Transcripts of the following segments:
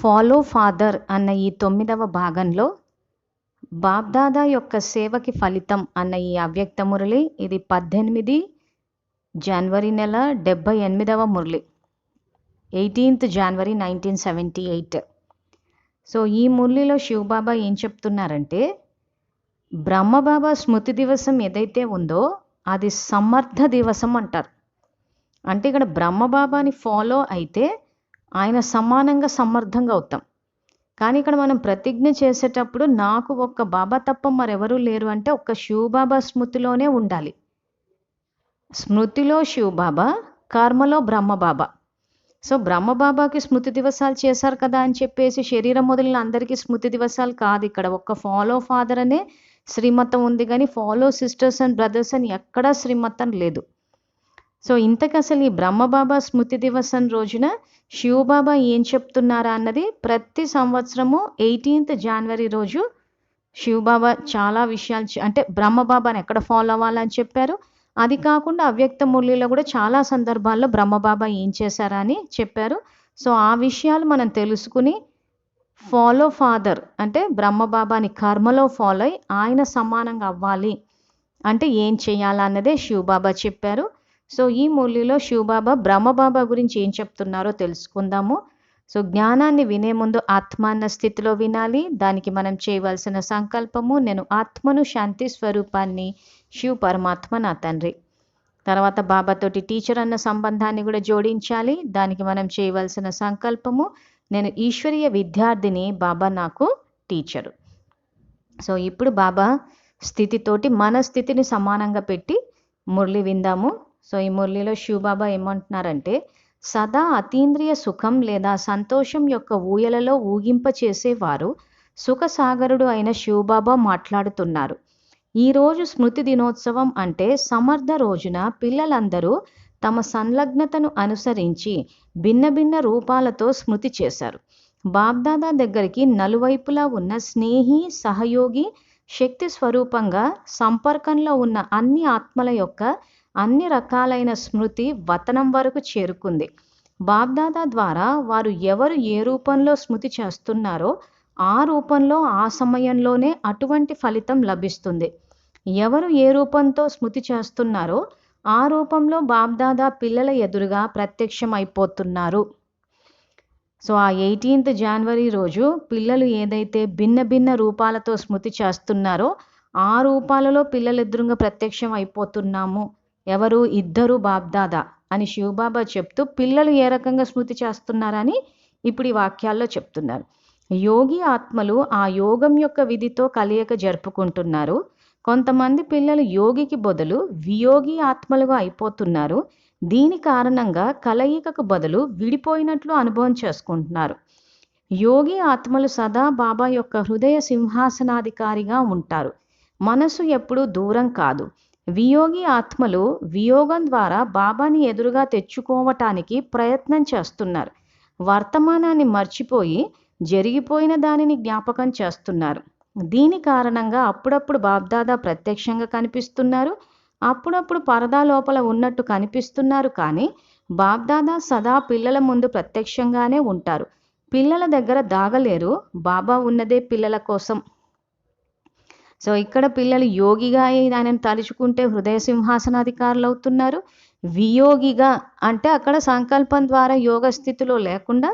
Follow father అన్న ఈ తొమ్మిదవ భాగంలో బాబ్దాదా యొక్క సేవకి ఫలితం అన్న ఈ అవ్యక్త మురళి ఇది పద్దెనిమిది జనవరి నెల డెబ్బై ఎనిమిదవ Murali eighteenth January nineteen seventy eight. So ఈ మురళిలో శివబాబా ఏం చెప్తున్నారంటే బ్రహ్మబాబా స్మృతి దివసం ఏదైతే ఉందో అది సమర్థ దివసం అంటారు. అంటే ఇక్కడ బ్రహ్మబాబాని ఫాలో అయితే ఆయన సమానంగా సమర్థంగా అవుతాం. కానీ ఇక్కడ మనం ప్రతిజ్ఞ చేసేటప్పుడు నాకు ఒక్క బాబా తప్ప మరెవరూ లేరు అంటే ఒక్క శివబాబా స్మృతిలోనే ఉండాలి. స్మృతిలో శివబాబా కర్మలో బ్రహ్మబాబా. సో బ్రహ్మబాబాకి స్మృతి దివసాలు చేశారు కదా అని చెప్పేసి శరీరం మొదలైన అందరికీ స్మృతి దివసాలు కాదు ఇక్కడ. ఒక్క ఫాలో ఫాదర్ అనే శ్రీమతం ఉంది కానీ ఫాలో సిస్టర్స్ అండ్ బ్రదర్స్ అని ఎక్కడా శ్రీమతం లేదు. సో ఇంతకు అసలు ఈ బ్రహ్మబాబా స్మృతి దివసం రోజున శివబాబా ఏం చెప్తున్నారా అన్నది ప్రతి సంవత్సరము ఎయిటీన్త్ జనవరి రోజు శివబాబా చాలా విషయాలు అంటే బ్రహ్మబాబాని ఎక్కడ ఫాలో అవ్వాలని చెప్పారు. అది కాకుండా అవ్యక్త మురళిలో కూడా చాలా సందర్భాల్లో బ్రహ్మబాబా ఏం చేశారా అని చెప్పారు. సో ఆ విషయాలు మనం తెలుసుకుని ఫాలో ఫాదర్ అంటే బ్రహ్మబాబాని కర్మలో ఫాలో అయి ఆయన సమానంగా అవ్వాలి అంటే ఏం చేయాలన్నదే శివబాబా చెప్పారు. సో ఈ మురళిలో శివబాబా బ్రహ్మబాబా గురించి ఏం చెప్తున్నారో తెలుసుకుందాము. సో జ్ఞానాన్ని వినే ముందు ఆత్మ అన్న స్థితిలో వినాలి. దానికి మనం చేయవలసిన సంకల్పము నేను ఆత్మను శాంతి స్వరూపాన్ని శివ పరమాత్మ నా తండ్రి. తర్వాత బాబాతోటి టీచర్ అన్న సంబంధాన్ని కూడా జోడించాలి. దానికి మనం చేయవలసిన సంకల్పము నేను ఈశ్వరీయ విద్యార్థిని బాబా నాకు టీచరు. సో ఇప్పుడు బాబా స్థితితోటి మన స్థితిని సమానంగా పెట్టి మురళి విందాము. సో ఈ మురళిలో శివబాబా ఏమంటున్నారంటే సదా అతీంద్రియ సుఖం లేదా సంతోషం యొక్క ఊయలలో ఊగింపచేసేవారు సుఖసాగరుడు అయిన శివబాబా మాట్లాడుతున్నారు. ఈరోజు స్మృతి దినోత్సవం అంటే సమర్థ రోజున పిల్లలందరూ తమ సంలగ్నతను అనుసరించి భిన్న భిన్న రూపాలతో స్మృతి చేశారు. బాబ్దాదా దగ్గరికి నలువైపులా ఉన్న స్నేహి సహయోగి శక్తి స్వరూపంగా సంపర్కంలో ఉన్న అన్ని ఆత్మల యొక్క అన్ని రకాలైన స్మృతి వతనం వరకు చేరుకుంది. బాబ్దాదా ద్వారా వారు ఎవరు ఏ రూపంలో స్మృతి చేస్తున్నారో ఆ రూపంలో ఆ సమయంలోనే అటువంటి ఫలితం లభిస్తుంది. ఎవరు ఏ రూపంతో స్మృతి చేస్తున్నారో ఆ రూపంలో బాబ్దాదా పిల్లల ఎదురుగా ప్రత్యక్షం అయిపోతున్నారు సో ఆ ఎయిటీన్త్ జనవరి రోజు పిల్లలు ఏదైతే భిన్న భిన్న రూపాలతో స్మృతి చేస్తున్నారో ఆ రూపాలలో పిల్లలు ప్రత్యక్షం అయిపోతున్నాము ఎవరు? ఇద్దరు బాబ్దాదా అని శివబాబా చెప్తూ పిల్లలు ఏ రకంగా స్మృతి చేస్తున్నారని ఇప్పుడు ఈ వాక్యాల్లో చెప్తున్నారు. యోగి ఆత్మలు ఆ యోగం యొక్క విధితో కలయిక జరుపుకుంటున్నారు. కొంతమంది పిల్లలు యోగికి బదులు వియోగి ఆత్మలుగా అయిపోతున్నారు. దీని కారణంగా కలయికకు బదులు విడిపోయినట్లు అనుభవం చేసుకుంటున్నారు. యోగి ఆత్మలు సదా బాబా యొక్క హృదయ సింహాసనాధికారిగా ఉంటారు. మనసు ఎప్పుడూ దూరం కాదు. వియోగి ఆత్మలు వియోగం ద్వారా బాబాని ఎదురుగా తెచ్చుకోవటానికి ప్రయత్నం చేస్తున్నారు. వర్తమానాన్ని మర్చిపోయి జరిగిపోయిన దానిని జ్ఞాపకం చేస్తున్నారు. దీని కారణంగా అప్పుడప్పుడు బాబ్దాదా ప్రత్యక్షంగా కనిపిస్తున్నారు. అప్పుడప్పుడు పరదా లోపల ఉన్నట్టు కనిపిస్తున్నారు కానీ బాబ్దాదా సదా పిల్లల ముందు ప్రత్యక్షంగానే ఉంటారు. పిల్లల దగ్గర దాగలేరు. బాబా ఉన్నదే పిల్లల కోసం. సో ఇక్కడ పిల్లలు యోగిగా అయి ఆయనను తలుచుకుంటే హృదయ సింహాసనాధికారులు అవుతున్నారు. వియోగిగా అంటే అక్కడ సంకల్పం ద్వారా యోగ స్థితిలో లేకుండా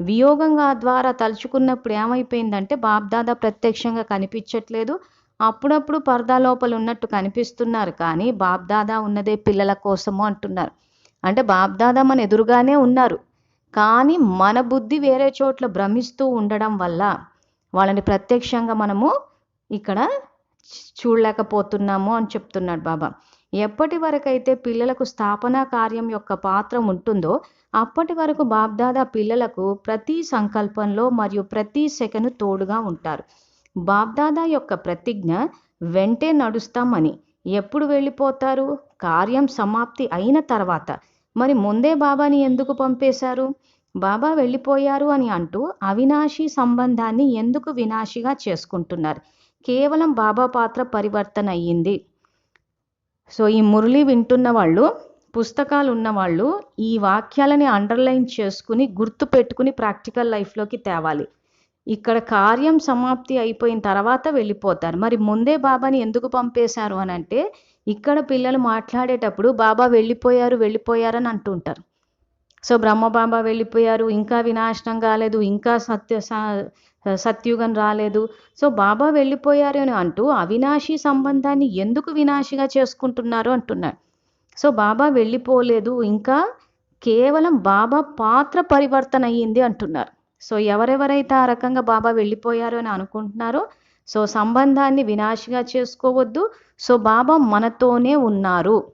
వియోగంగా ద్వారా తలుచుకున్నప్పుడు ఏమైపోయిందంటే బాబ్దాదా ప్రత్యక్షంగా కనిపించట్లేదు. అప్పుడప్పుడు పరదా లోపల ఉన్నట్టు కనిపిస్తున్నారు కానీ బాబ్దాదా ఉన్నదే పిల్లల కోసము అంటున్నారు. అంటే బాబ్దాదా మన ఎదురుగానే ఉన్నారు. కానీ మన బుద్ధి వేరే చోట్ల భ్రమిస్తూ ఉండడం వల్ల వాళ్ళని ప్రత్యక్షంగా మనము ఇక్కడ చూడలేకపోతున్నాము అని చెప్తున్నాడు బాబా. ఎప్పటి వరకైతే పిల్లలకు స్థాపనా కార్యం యొక్క పాత్ర ఉంటుందో అప్పటి వరకు బాబ్దాదా పిల్లలకు ప్రతి సంకల్పంలో మరియు ప్రతి సెకను తోడుగా ఉంటారు. బాబ్దాదా యొక్క ప్రతిజ్ఞ వెంటే నడుస్తామని ఎప్పుడు వెళ్ళిపోతారు? కార్యం సమాప్తి అయిన తర్వాత. మరి ముందే బాబాని ఎందుకు పంపేశారు? బాబా వెళ్ళిపోయారు అని అంటూ అవినాశి సంబంధాన్ని ఎందుకు వినాశిగా చేసుకుంటున్నారు? కేవలం బాబా పాత్ర పరివర్తన అయ్యింది సో ఈ మురళి వింటున్న వాళ్ళు పుస్తకాలు ఉన్నవాళ్ళు ఈ వాక్యాలని అండర్లైన్ చేసుకుని గుర్తు పెట్టుకుని ప్రాక్టికల్ లైఫ్లోకి తేవాలి. ఇక్కడ కార్యం సమాప్తి అయిపోయిన తర్వాత వెళ్ళిపోతారు. మరి ముందే బాబాని ఎందుకు పంపేశారు అని అంటే ఇక్కడ పిల్లలు మాట్లాడేటప్పుడు బాబా వెళ్ళిపోయారు వెళ్ళిపోయారు అని అంటుంటారు. సో బ్రహ్మ బాబా వెళ్ళిపోయారు ఇంకా వినాశనం కాలేదు ఇంకా సత్య స- సత్యుగం రాలేదు. సో బాబా వెళ్ళిపోయారు అని అంటూ అవినాశి సంబంధాన్ని ఎందుకు వినాశిగా చేసుకుంటున్నారు అంటున్నాడు. సో బాబా వెళ్ళిపోలేదు. ఇంకా కేవలం బాబా పాత్ర పరివర్తన అయ్యింది అంటున్నారు. సో ఎవరెవరైతే ఆ రకంగా బాబా వెళ్ళిపోయారు అని అనుకుంటున్నారో సో సంబంధాన్ని వినాశిగా చేసుకోవద్దు. సో బాబా మనతోనే ఉన్నారు.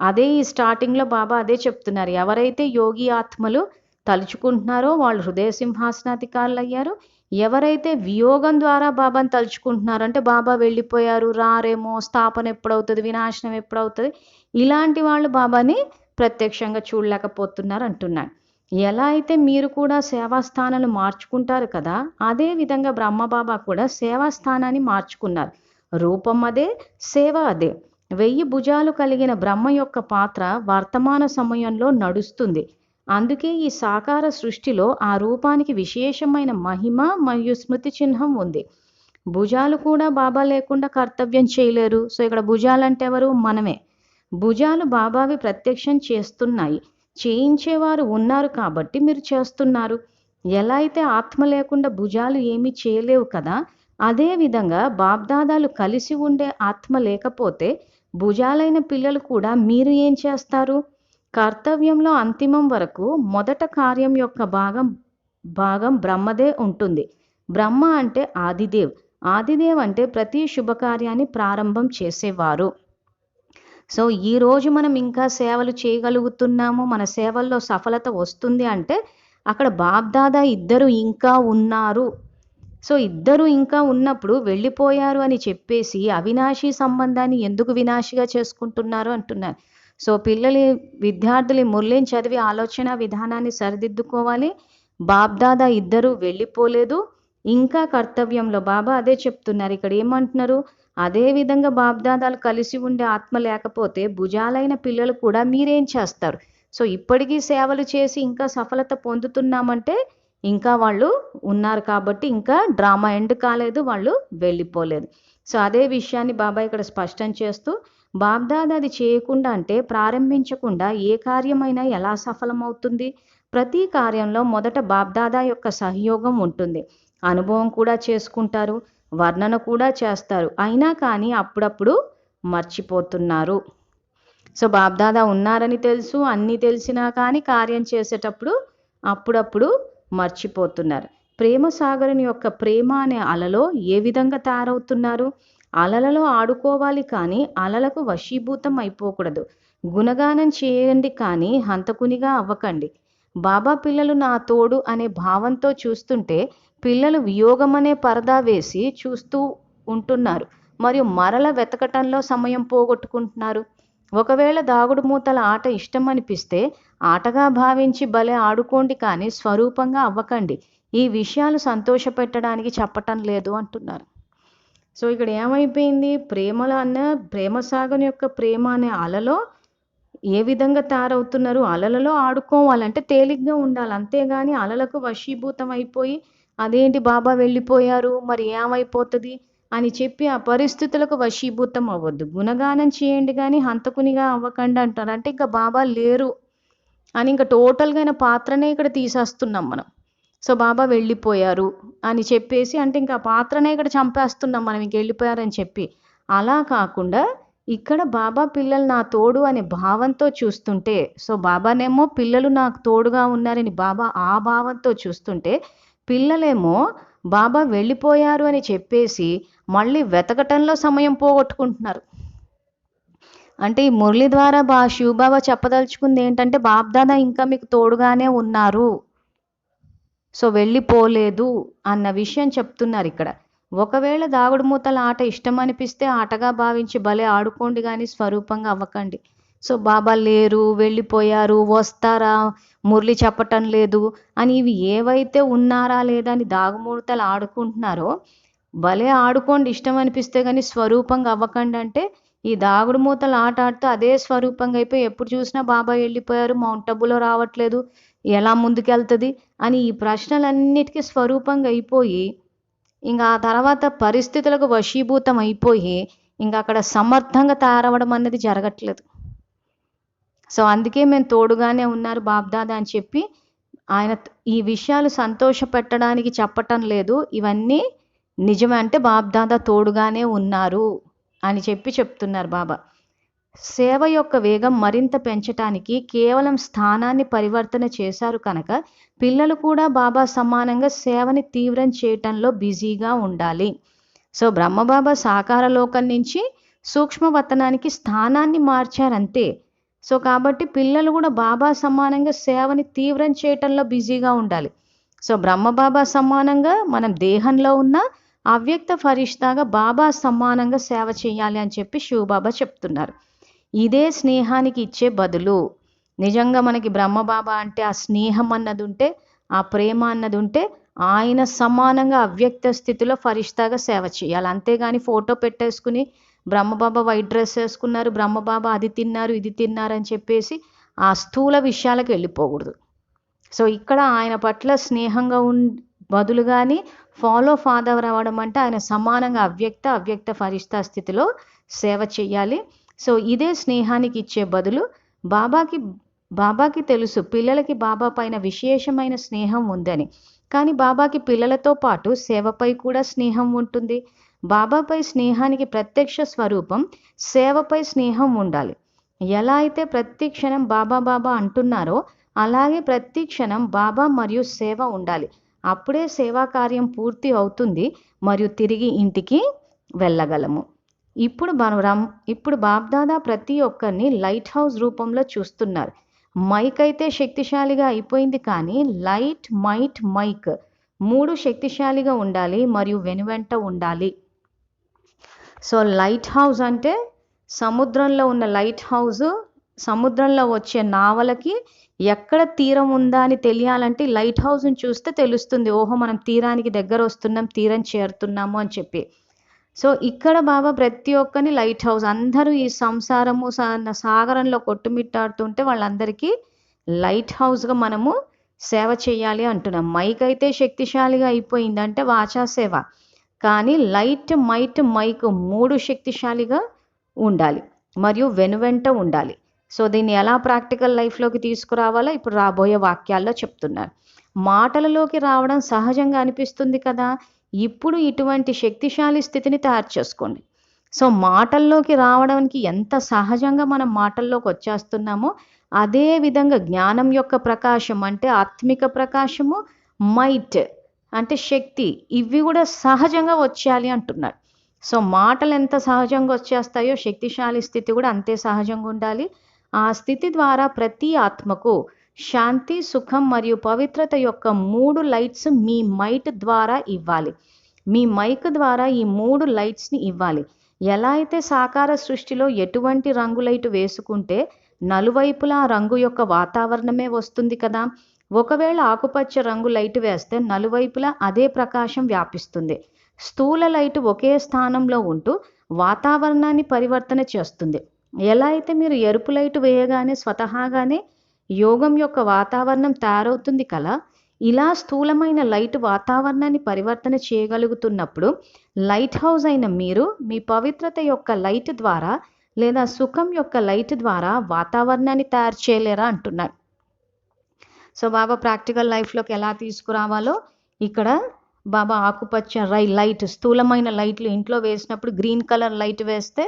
అదే ఈ స్టార్టింగ్లో బాబా అదే చెప్తున్నారు. ఎవరైతే యోగి ఆత్మలు తలుచుకుంటున్నారో వాళ్ళు హృదయ సింహాసనాధికారులు అయ్యారు ఎవరైతే వియోగం ద్వారా బాబాని తలుచుకుంటున్నారో అంటే బాబా వెళ్ళిపోయారు రారేమో స్థాపన ఎప్పుడవుతుంది వినాశనం ఎప్పుడవుతుంది ఇలాంటి వాళ్ళు బాబాని ప్రత్యక్షంగా చూడలేకపోతున్నారు అంటున్నాడు. ఎలా అయితే మీరు కూడా సేవాస్థానాలు మార్చుకుంటారు కదా అదే విధంగా బ్రహ్మబాబా కూడా సేవాస్థానాన్ని మార్చుకున్నారు. రూపం అదే సేవ అదే. వెయ్యి భుజాలు కలిగిన బ్రహ్మ యొక్క పాత్ర వర్తమాన సమయంలో నడుస్తుంది. అందుకే ఈ సాకార సృష్టిలో ఆ రూపానికి విశేషమైన మహిమ మరియు స్మృతి చిహ్నం ఉంది. భుజాలు కూడా బాబా లేకుండా కర్తవ్యం చేయలేరు. సో ఇక్కడ భుజాలంటే ఎవరు? మనమే. భుజాలు బాబావి ప్రత్యక్షం చేస్తున్నాయి. చేయించేవారు ఉన్నారు కాబట్టి మీరు చేస్తున్నారు. ఎలా అయితే ఆత్మ లేకుండా భుజాలు ఏమీ చేయలేవు కదా అదే విధంగా బాబ్దాదాలు కలిసి ఉండే ఆత్మ లేకపోతే భుజాలైన పిల్లలు కూడా మీరు ఏం చేస్తారు? కర్తవ్యంలో అంతిమం వరకు మొదట కార్యం యొక్క భాగం భాగం బ్రహ్మదే ఉంటుంది. బ్రహ్మ అంటే ఆదిదేవ్. ఆదిదేవ్ అంటే ప్రతి శుభకార్యాన్ని ప్రారంభం చేసేవారు. సో ఈ రోజు మనం ఇంకా సేవలు చేయగలుగుతున్నాము. మన సేవల్లో సఫలత వస్తుంది అంటే అక్కడ బాబ్దాదా ఇద్దరు ఇంకా ఉన్నారు. సో ఇద్దరు ఇంకా ఉన్నప్పుడు వెళ్ళిపోయారు అని చెప్పేసి అవినాశి సంబంధాన్ని ఎందుకు వినాశిగా చేసుకుంటున్నారు అంటున్నారు. సో పిల్లలు విద్యార్థులు మురళిని చదివి ఆలోచన విధానాన్ని సరిదిద్దుకోవాలి. బాబ్దాదా ఇద్దరు వెళ్ళిపోలేదు. ఇంకా కర్తవ్యంలో బాబా అదే చెప్తున్నారు. ఇక్కడ ఏమంటున్నారు? అదే విధంగా బాబ్దాదాలు కలిసి ఉండే ఆత్మ లేకపోతే భుజాలైన పిల్లలు కూడా మీరేం చేస్తారు? సో ఇప్పటికీ సేవలు చేసి ఇంకా సఫలత పొందుతున్నామంటే ఇంకా వాళ్ళు ఉన్నారు కాబట్టి ఇంకా డ్రామా ఎండ్ కాలేదు వాళ్ళు వెళ్ళిపోలేదు. సో అదే విషయాన్ని బాబా ఇక్కడ స్పష్టం చేస్తూ బాగ్దాద్ అది చేయకుండా అంటే ప్రారంభించకుండా ఏ కార్యమైనా ఎలా సఫలమవుతుంది? ప్రతి కార్యంలో మొదట బాబ్దాదా యొక్క సహయోగం ఉంటుంది. అనుభవం కూడా చేసుకుంటారు వర్ణన కూడా చేస్తారు. అయినా కానీ అప్పుడప్పుడు మర్చిపోతున్నారు. సో బాబ్దాదా ఉన్నారని తెలుసు అన్నీ తెలిసినా కానీ కార్యం చేసేటప్పుడు అప్పుడప్పుడు మర్చిపోతున్నారు. ప్రేమ సాగరుని యొక్క ప్రేమ అనే అలలో ఏ విధంగా తయారవుతున్నారు? అలలలో ఆడుకోవాలి కానీ అలలకు వశీభూతం అయిపోకూడదు. గుణగానం చేయండి కానీ హంతకునిగా అవ్వకండి. బాబా పిల్లలు నా తోడు అనే భావంతో చూస్తుంటే పిల్లలు వియోగం అనే పరదా వేసి చూస్తూ ఉంటున్నారు. మరియు మరల వెతకటంలో సమయం పోగొట్టుకుంటున్నారు. ఒకవేళ దాగుడు మూతల ఆట ఇష్టం అనిపిస్తే ఆటగా భావించి భలే ఆడుకోండి కానీ స్వరూపంగా అవ్వకండి. ఈ విషయాలు సంతోషపెట్టడానికి చెప్పటం లేదు అంటున్నారు. సో ఇక్కడ ఏమైపోయింది? ప్రేమలో అన్న ప్రేమ యొక్క ప్రేమ అనే అలలో ఏ విధంగా తయారవుతున్నారు? అలలలో ఆడుకోవాలంటే తేలిగ్గా ఉండాలి. అంతేగాని అలలకు వశీభూతం అయిపోయి అదేంటి బాబా వెళ్ళిపోయారు మరి ఏమైపోతుంది అని చెప్పి ఆ పరిస్థితులకు వశీభూతం అవ్వద్దు. గుణగానం చేయండి కానీ హంతకునిగా అవ్వకండి అంటారు. అంటే ఇంకా బాబా లేరు అని ఇంకా టోటల్గా అయిన పాత్రనే ఇక్కడ తీసేస్తున్నాం మనం. సో బాబా వెళ్ళిపోయారు అని చెప్పేసి అంటే ఇంకా పాత్రనే ఇక్కడ చంపేస్తున్నాం మనం ఇంక వెళ్ళిపోయారని చెప్పి. అలా కాకుండా ఇక్కడ బాబా పిల్లలు నా తోడు అనే భావంతో చూస్తుంటే సో బాబానేమో పిల్లలు నాకు తోడుగా ఉన్నారని బాబా ఆ భావంతో చూస్తుంటే పిల్లలేమో బాబా వెళ్ళిపోయారు అని చెప్పేసి మళ్ళీ వెతకటంలో సమయం పోగొట్టుకుంటున్నారు. అంటే ఈ మురళి ద్వారా బా శివబాబా చెప్పదలుచుకుంది ఏంటంటే బాబ్దాదా ఇంకా మీకు తోడుగానే ఉన్నారు. సో వెళ్ళిపోలేదు అన్న విషయం చెప్తున్నారు ఇక్కడ. ఒకవేళ దాగుడు మూతల ఆట ఇష్టం అనిపిస్తే ఆటగా భావించి భలే ఆడుకోండి కానీ స్వరూపంగా అవ్వకండి. సో బాబా లేరు వెళ్ళిపోయారు వస్తారా మురళి చెప్పటం లేదు అని ఇవి ఏవైతే ఉన్నారా లేదా అని దాగుమూడతలు ఆడుకుంటున్నారో భలే ఆడుకోండి ఇష్టం అనిపిస్తే కానీ స్వరూపంగా అవ్వకండి అంటే ఈ దాగుడు మూతలు ఆట ఆడుతూ అదే స్వరూపంగా అయిపోయి ఎప్పుడు చూసినా బాబా వెళ్ళిపోయారు మౌంట్ అబ్బులో రావట్లేదు ఎలా ముందుకెళ్తుంది అని ఈ ప్రశ్నలన్నిటికీ స్వరూపంగా అయిపోయి ఇంకా ఆ తర్వాత పరిస్థితులకు వశీభూతం అయిపోయి ఇంకా అక్కడ సమర్థంగా తయారవడం అనేది జరగట్లేదు. సో అందుకే మేము తోడుగానే ఉన్నారు బాబ్దాదా అని చెప్పి ఆయన ఈ విషయాలు సంతోష పెట్టడానికి చెప్పటం లేదు ఇవన్నీ నిజమే అంటే బాబ్దాదా తోడుగానే ఉన్నారు అని చెప్పి చెప్తున్నారు బాబా. సేవ యొక్క వేగం మరింత పెంచటానికి కేవలం స్థానాన్ని పరివర్తన చేశారు కనుక పిల్లలు కూడా బాబా సమానంగా సేవని తీవ్రం చేయటంలో బిజీగా ఉండాలి. సో బ్రహ్మబాబా సాకార లోకం నుంచి సూక్ష్మవతనానికి స్థానాన్ని మార్చారంతే. సో కాబట్టి పిల్లలు కూడా బాబా సమానంగా సేవని తీవ్రం చేయటంలో బిజీగా ఉండాలి. సో బ్రహ్మబాబా సమానంగా మనం దేహంలో ఉన్న అవ్యక్త ఫరిష్తాగా బాబా సమానంగా సేవ చేయాలి అని చెప్పి శివబాబా చెప్తున్నారు. ఇదే స్నేహానికి ఇచ్చే బదులు. నిజంగా మనకి బ్రహ్మబాబా అంటే ఆ స్నేహం అన్నది ఉంటే ఆ ప్రేమ అన్నది ఉంటే ఆయన సమానంగా అవ్యక్త స్థితిలో ఫరిష్తాగా సేవ చేయాలి. అంతేగాని ఫోటో పెట్టేసుకుని బ్రహ్మబాబా వైట్ డ్రెస్ వేసుకున్నారు బ్రహ్మబాబా అది తిన్నారు ఇది తిన్నారు అని చెప్పేసి ఆ స్థూల విషయాలకు వెళ్ళిపోకూడదు. సో ఇక్కడ ఆయన పట్ల స్నేహంగా ఉన్ బదులుగాని ఫాలో ఫాదర్ అవ్వడం అంటే ఆయన సమానంగా అవ్యక్త అవ్యక్త ఫరిష్తా స్థితిలో సేవ చేయాలి. సో ఇదే స్నేహానికి ఇచ్చే బదులు బాబాకి బాబాకి తెలుసు పిల్లలకి బాబా పైన విశేషమైన స్నేహం ఉందని. కానీ బాబాకి పిల్లలతో పాటు సేవపై కూడా స్నేహం ఉంటుంది. బాబాపై స్నేహానికి ప్రత్యక్ష స్వరూపం సేవపై స్నేహం ఉండాలి. ఎలా అయితే ప్రతి క్షణం బాబా బాబా అంటున్నారో అలాగే ప్రతి క్షణం బాబా మరియు సేవ ఉండాలి. అప్పుడే సేవా కార్యం పూర్తి అవుతుంది మరియు తిరిగి ఇంటికి వెళ్ళగలము. ఇప్పుడు మనం ఇప్పుడు బాబ్దాదా ప్రతి ఒక్కరిని లైట్ హౌస్ రూపంలో చూస్తున్నారు. మైక్ అయితే శక్తిశాలిగా అయిపోయింది కానీ లైట్ మైట్ మైక్ మూడు శక్తిశాలిగా ఉండాలి మరియు వెనువెంట ఉండాలి. సో లైట్ హౌస్ అంటే సముద్రంలో ఉన్న లైట్ హౌస్ సముద్రంలో వచ్చే నావలకి ఎక్కడ తీరం ఉందా అని తెలియాలంటే లైట్ హౌస్ని చూస్తే తెలుస్తుంది. ఓహో మనం తీరానికి దగ్గర వస్తున్నాం తీరం చేరుతున్నాము అని చెప్పి. సో ఇక్కడ బాబా ప్రతి ఒక్కరిని లైట్ హౌస్ అందరూ ఈ సంసారము సాగరంలో కొట్టుమిట్టాడుతుంటే వాళ్ళందరికీ లైట్ హౌస్గా మనము సేవ చేయాలి అంటున్నాం. మైక్ అయితే శక్తిశాలిగా అయిపోయిందంటే వాచా సేవ. కానీ లైట్ మైట్ మైక్ మూడు శక్తిశాలిగా ఉండాలి. మరియు వెనువెంట ఉండాలి. సో దీన్ని ఎలా ప్రాక్టికల్ లైఫ్లోకి తీసుకురావాలో ఇప్పుడు రాబోయే వాక్యాల్లో చెప్తున్నారు. మాటలలోకి రావడం సహజంగా అనిపిస్తుంది కదా? ఇప్పుడు ఇటువంటి శక్తిశాలి స్థితిని తయారు చేసుకోండి. సో మాటల్లోకి రావడానికి ఎంత సహజంగా మనం మాటల్లోకి వచ్చేస్తున్నామో అదే విధంగా జ్ఞానం యొక్క ప్రకాశం అంటే ఆత్మిక ప్రకాశము మైట్ అంటే శక్తి ఇవి కూడా సహజంగా వచ్చేయాలి అంటున్నాడు సో మాటలు ఎంత సహజంగా వచ్చేస్తాయో శక్తిశాలి స్థితి కూడా అంతే సహజంగా ఉండాలి. ఆ స్థితి ద్వారా ప్రతి ఆత్మకు శాంతి సుఖం మరియు పవిత్రత యొక్క మూడు లైట్స్ మీ మైట్ ద్వారా ఇవ్వాలి. మీ మైక్ ద్వారా ఈ మూడు లైట్స్ని ఇవ్వాలి. ఎలా అయితే సాకార సృష్టిలో ఎటువంటి రంగు లైట్ వేసుకుంటే నలువైపులా రంగు యొక్క వాతావరణమే వస్తుంది కదా. ఒకవేళ ఆకుపచ్చ రంగు లైట్ వేస్తే నలువైపులా అదే ప్రకాశం వ్యాపిస్తుంది. స్థూల లైట్ ఒకే స్థానంలో ఉంటూ వాతావరణాన్ని పరివర్తన చేస్తుంది. ఎలా అయితే మీరు ఎరుపు లైట్ వేయగానే స్వతహాగానే యోగం యొక్క వాతావరణం తయారవుతుంది కదా. ఇలా స్థూలమైన లైట్ వాతావరణాన్ని పరివర్తన చేయగలుగుతున్నప్పుడు లైట్ హౌస్ అయిన మీరు మీ పవిత్రత యొక్క లైట్ ద్వారా లేదా సుఖం యొక్క లైట్ ద్వారా వాతావరణాన్ని తయారు చేయలేరా అంటున్నారు. సో బాబా ప్రాక్టికల్ లైఫ్లోకి ఎలా తీసుకురావాలో ఇక్కడ బాబా ఆకుపచ్చ రై లైట్ స్థూలమైన లైట్లు ఇంట్లో వేసినప్పుడు గ్రీన్ కలర్ లైట్ వేస్తే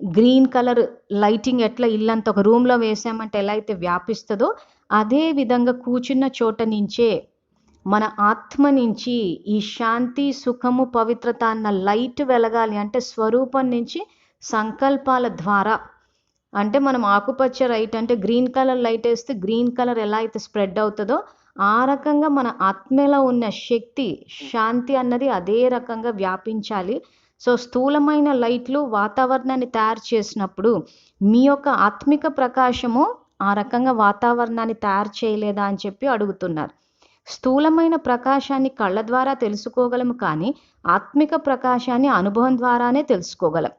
గ్రీన్ కలర్ లైటింగ్ ఎట్లా ఇల్లంతా ఒక రూమ్లో వేసామంటే ఎలా అయితే వ్యాపిస్తుందో అదే విధంగా కూర్చున్న చోట నుంచే మన ఆత్మ నుంచి ఈ శాంతి సుఖము పవిత్రత అన్న లైట్ వెలగాలి అంటే స్వరూపం నుంచి సంకల్పాల ద్వారా. అంటే మనం ఆకుపచ్చ లైట్ అంటే గ్రీన్ కలర్ లైట్ వేస్తే గ్రీన్ కలర్ ఎలా అయితే స్ప్రెడ్ అవుతుందో ఆ రకంగా మన ఆత్మలో ఉన్న శక్తి శాంతి అన్నది అదే రకంగా వ్యాపించాలి. సో స్థూలమైన లైట్లు వాతావరణాన్ని తయారు చేసినప్పుడు మీ యొక్క ఆత్మిక ప్రకాశము ఆ రకంగా వాతావరణాన్ని తయారు చేయలేదా అని చెప్పి అడుగుతున్నారు. స్థూలమైన ప్రకాశాన్ని కళ్ళ ద్వారా తెలుసుకోగలము కానీ ఆత్మిక ప్రకాశాన్ని అనుభవం ద్వారానే తెలుసుకోగలం.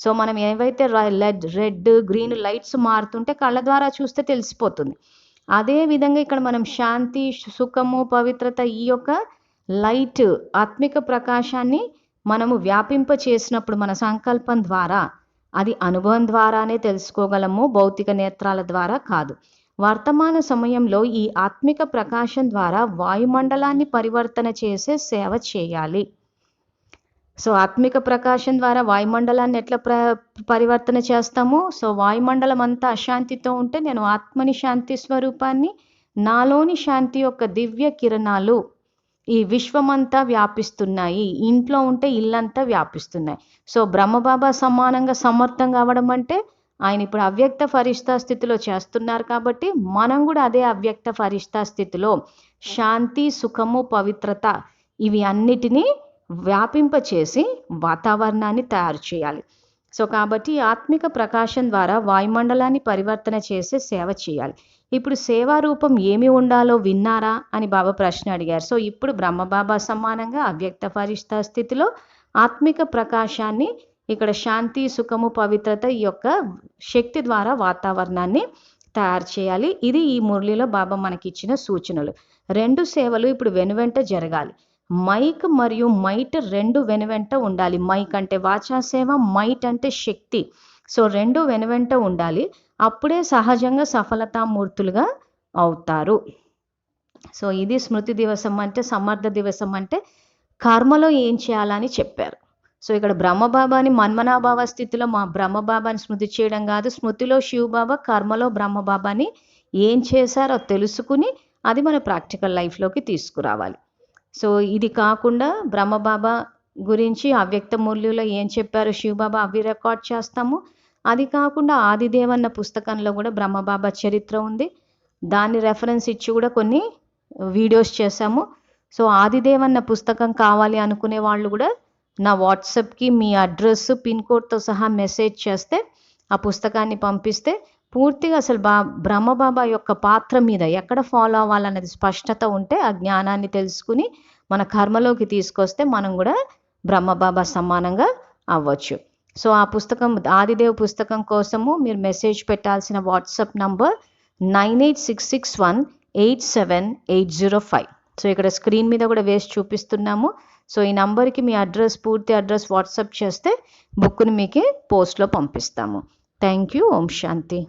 సో మనం ఏవైతే రెడ్ రెడ్ గ్రీన్ లైట్స్ మారుతుంటే కళ్ళ ద్వారా చూస్తే తెలిసిపోతుంది. అదే విధంగా ఇక్కడ మనం శాంతి సుఖము పవిత్రత ఈ యొక్క లైట్ ఆత్మిక ప్రకాశాన్ని మనము వ్యాపింప చేసినప్పుడు మన సంకల్పం ద్వారా అది అనుభవం ద్వారానే తెలుసుకోగలము భౌతిక నేత్రాల ద్వారా కాదు. వర్తమాన సమయంలో ఈ ఆత్మిక ప్రకాశం ద్వారా వాయుమండలాన్ని పరివర్తన చేసే సేవ చేయాలి. సో ఆత్మిక ప్రకాశం ద్వారా వాయుమండలాన్ని ఎట్లా ప్ర పరివర్తన చేస్తాము? సో వాయుమండలం అంతా అశాంతితో ఉంటే నేను ఆత్మని శాంతి స్వరూపాన్ని నాలోని శాంతి యొక్క దివ్య కిరణాలు ఈ విశ్వమంతా వ్యాపిస్తున్నాయి. ఇంట్లో ఉంటే ఇల్లంతా వ్యాపిస్తున్నాయి. సో బ్రహ్మబాబా సమానంగా సమర్థం కావడం అంటే ఆయన ఇప్పుడు అవ్యక్త ఫరిష్తా స్థితిలో చేస్తున్నారు కాబట్టి మనం కూడా అదే అవ్యక్త ఫరిష్తా స్థితిలో. శాంతి సుఖము పవిత్రత ఇవి అన్నిటినీ వ్యాపింపచేసి వాతావరణాన్ని తయారు చేయాలి. సో కాబట్టి ఆత్మిక ప్రకాశం ద్వారా వాయుమండలాన్ని పరివర్తన చేసే సేవ చేయాలి. ఇప్పుడు సేవారూపం ఏమి ఉండాలో విన్నారా అని బాబా ప్రశ్న అడిగారు. సో ఇప్పుడు బ్రహ్మబాబా సమానంగా అవ్యక్త ఫరిష్తా స్థితిలో ఆత్మిక ప్రకాశాన్ని ఇక్కడ శాంతి సుఖము పవిత్రత ఈ యొక్క శక్తి ద్వారా వాతావరణాన్ని తయారు చేయాలి. ఇది ఈ మురళిలో బాబా మనకి ఇచ్చిన సూచనలు. రెండు సేవలు ఇప్పుడు వెనువెంట జరగాలి. మైక్ మరియు మైట్ రెండు వెనువెంట ఉండాలి. మైక్ అంటే వాచా సేవ మైట్ అంటే శక్తి. సో రెండు వెనువెంట ఉండాలి. అప్పుడే సహజంగా సఫలతామూర్తులుగా అవుతారు. సో ఇది స్మృతి దివసం అంటే సమర్థ దివసం అంటే కర్మలో ఏం చేయాలని చెప్పారు. సో ఇక్కడ బ్రహ్మబాబాని మన్మనాభావ స్థితిలో మా బ్రహ్మబాబాని స్మృతి చేయడం కాదు. స్మృతిలో శివబాబా కర్మలో బ్రహ్మబాబాని ఏం చేశారో తెలుసుకుని అది మన ప్రాక్టికల్ లైఫ్లోకి తీసుకురావాలి. సో ఇది కాకుండా బ్రహ్మబాబా గురించి అవ్యక్త మూల్యంలో ఏం చెప్పారో? శివబాబా అవి రికార్డ్ చేస్తాము. అది కాకుండా ఆదిదేవన్న పుస్తకంలో కూడా బ్రహ్మబాబా చరిత్ర ఉంది. దాన్ని రెఫరెన్స్ ఇచ్చి కూడా కొన్ని వీడియోస్ చేశాము. సో ఆదిదేవన్న పుస్తకం కావాలి అనుకునే వాళ్ళు కూడా నా వాట్సాప్కి మీ అడ్రస్ పిన్ కోడ్తో సహా మెసేజ్ చేస్తే ఆ పుస్తకాన్ని పంపిస్తే పూర్తిగా అసలు బా బ్రహ్మబాబా యొక్క పాత్ర మీద ఎక్కడ ఫాలో అవ్వాలన్నది స్పష్టత ఉంటే ఆ జ్ఞానాన్ని తెలుసుకుని మన కర్మలోకి తీసుకొస్తే మనం కూడా బ్రహ్మబాబా సమానంగా అవ్వచ్చు. సో ఆ పుస్తకం ఆదిదేవ్ పుస్తకం కోసము మీరు మెసేజ్ పెట్టాల్సిన WhatsApp number nine eight six six one eight seven eight zero five. So ఇక్కడ స్క్రీన్ మీద కూడా వేసి చూపిస్తున్నాము. సో ఈ నంబర్కి మీ అడ్రస్ పూర్తి అడ్రస్ వాట్సాప్ చేస్తే బుక్ని మీకు పోస్ట్లో పంపిస్తాము. థ్యాంక్ యూ ఓం శాంతి.